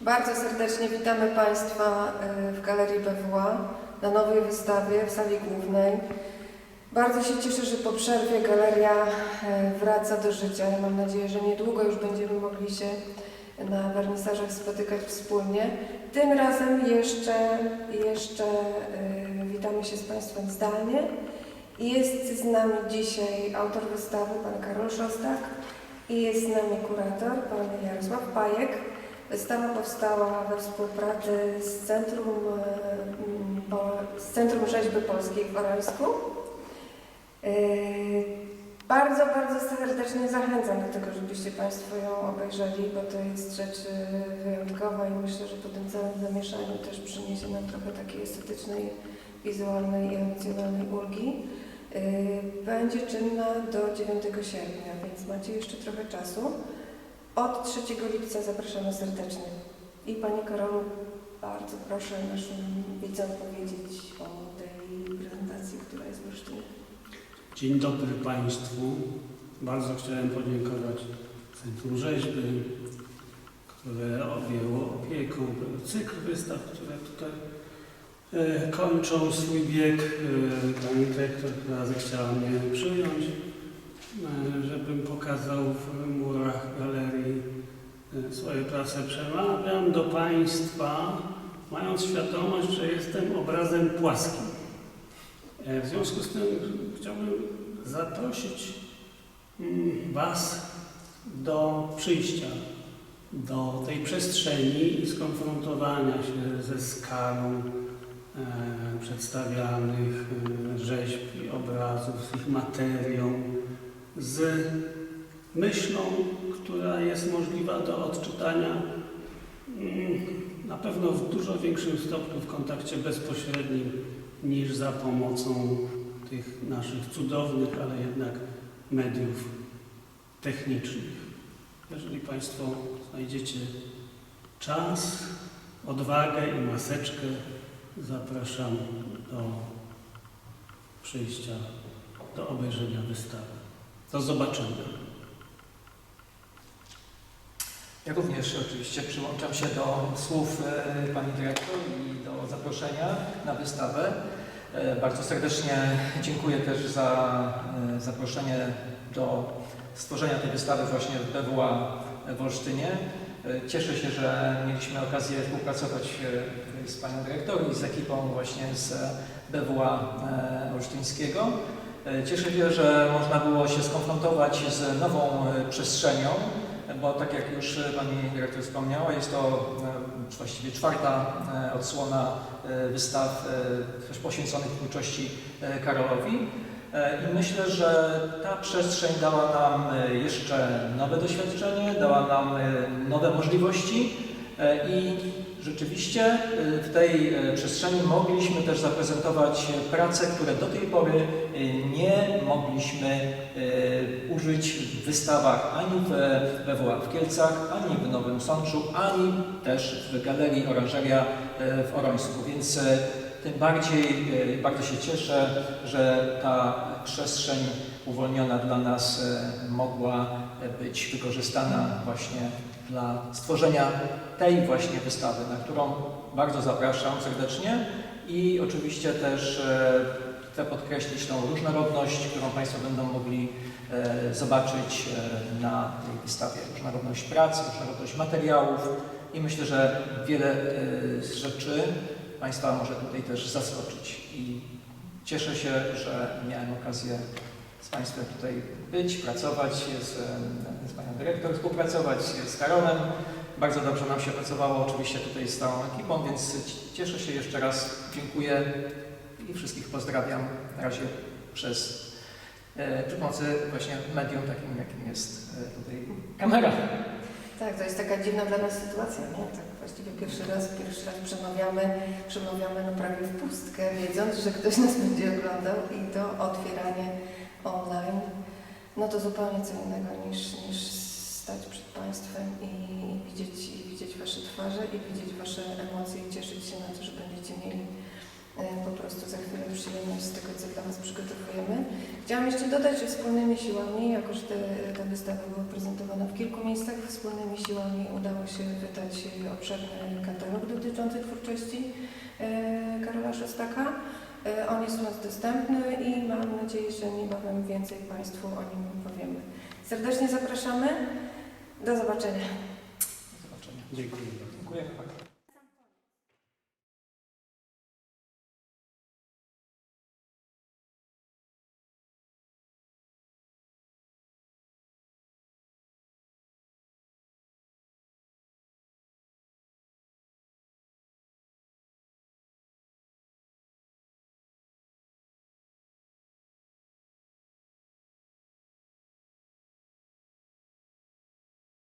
Bardzo serdecznie witamy Państwa e, w Galerii BWA na nowej wystawie w sali głównej. Bardzo się cieszę, że po przerwie galeria e, wraca do życia. Ja mam nadzieję, że niedługo już będziemy mogli się na wernisażach spotykać wspólnie. Tym razem jeszcze, jeszcze e, witamy się z Państwem zdalnie. Jest z nami dzisiaj autor wystawy, pan Karol Szostak i jest z nami kurator, pan Jarosław Pajek. Wystawa powstała we współpracy z Centrum, e, m, Po- z Centrum Rzeźby Polskiej w Orelsku. E, Bardzo, bardzo serdecznie zachęcam do tego, żebyście Państwo ją obejrzeli, bo to jest rzecz e, wyjątkowa i myślę, że po tym całym zamieszaniu też przyniesie nam trochę takiej estetycznej, wizualnej i emocjonalnej ulgi. Będzie czynna do 9 sierpnia, więc macie jeszcze trochę czasu. Od 3 lipca zapraszamy serdecznie. I Pani Karolu, bardzo proszę naszym widzom powiedzieć o tej prezentacji, która jest w Olsztynie. Dzień dobry Państwu. Bardzo chciałem podziękować Centrum Rzeźby, które objęło opieką cykl wystaw, które tutaj e, kończą swój bieg. E, pani dyrektor która zechciała mnie przyjąć, żebym pokazał w murach galerii e, swoje prace. Przemawiam do Państwa, mając świadomość, że jestem obrazem płaskim. E, W związku z tym chciałbym zaprosić mm, Was do przyjścia do tej przestrzeni i skonfrontowania się ze skalą e, przedstawianych rzeźb i obrazów, z ich materią, z myślą, która jest możliwa do odczytania mm, na pewno w dużo większym stopniu w kontakcie bezpośrednim niż za pomocą tych naszych cudownych, ale jednak mediów technicznych. Jeżeli Państwo znajdziecie czas, odwagę i maseczkę, zapraszam do przyjścia, do obejrzenia wystawy. Do zobaczenia. Ja również oczywiście przyłączam się do słów e, Pani Dyrektor i do zaproszenia na wystawę. E, Bardzo serdecznie dziękuję też za e, zaproszenie do stworzenia tej wystawy właśnie w BWA w Olsztynie. Cieszę się, że mieliśmy okazję współpracować z Panią Dyrektor i z ekipą właśnie z BWA Olsztyńskiego. E, Cieszę się, że można było się skonfrontować z nową e, przestrzenią, bo tak jak już Pani Dyrektor wspomniała, jest to e, właściwie czwarta odsłona wystaw poświęconych twórczości Karolowi. I myślę, że ta przestrzeń dała nam jeszcze nowe doświadczenie, dała nam nowe możliwości i rzeczywiście y, w tej y, przestrzeni mogliśmy też zaprezentować prace, które do tej pory nie mogliśmy użyć w wystawach ani w BWA w Kielcach, ani w Nowym Sączu, ani też w Galerii Oranżeria w Orońsku. Więc tym bardziej bardzo się cieszę, że ta przestrzeń uwolniona dla nas mogła być wykorzystana właśnie dla stworzenia tej właśnie wystawy, na którą bardzo zapraszam serdecznie i oczywiście też e, chcę podkreślić tą różnorodność, którą Państwo będą mogli e, zobaczyć e, na tej wystawie. Różnorodność prac, różnorodność materiałów i myślę, że wiele z rzeczy Państwa może tutaj też zaskoczyć i cieszę się, że miałem okazję z Państwem tutaj być, pracować, z, e, z Panią Dyrektor współpracować, z Karolem. Bardzo dobrze nam się pracowało oczywiście tutaj z całą ekipą, więc cieszę się jeszcze raz, dziękuję i wszystkich pozdrawiam na razie przez e, przy pomocy właśnie medium takim, jakim jest e, tutaj kamera. Tak, to jest taka dziwna dla nas sytuacja, nie? Tak właściwie pierwszy raz, pierwszy raz przemawiamy, przemawiamy no prawie w pustkę, wiedząc, że ktoś nas będzie oglądał i to otwieranie online, no to zupełnie co innego niż, niż stać przed Państwem i widzieć, i widzieć Wasze twarze i widzieć Wasze emocje i cieszyć się na to, że będziecie mieli e, po prostu za chwilę przyjemność z tego, co dla Was przygotowujemy. Chciałam jeszcze dodać, że wspólnymi siłami, jako że te, ta wystawa była prezentowana w kilku miejscach, wspólnymi siłami udało się wydać e, obszerny katalog dotyczący twórczości e, Karola Szostaka. E, On jest u nas dostępny i mam nadzieję, że niebawem więcej Państwu o nim powiemy. Serdecznie zapraszamy. Do zobaczenia. Do zobaczenia. Dziękuję. Dziękuję.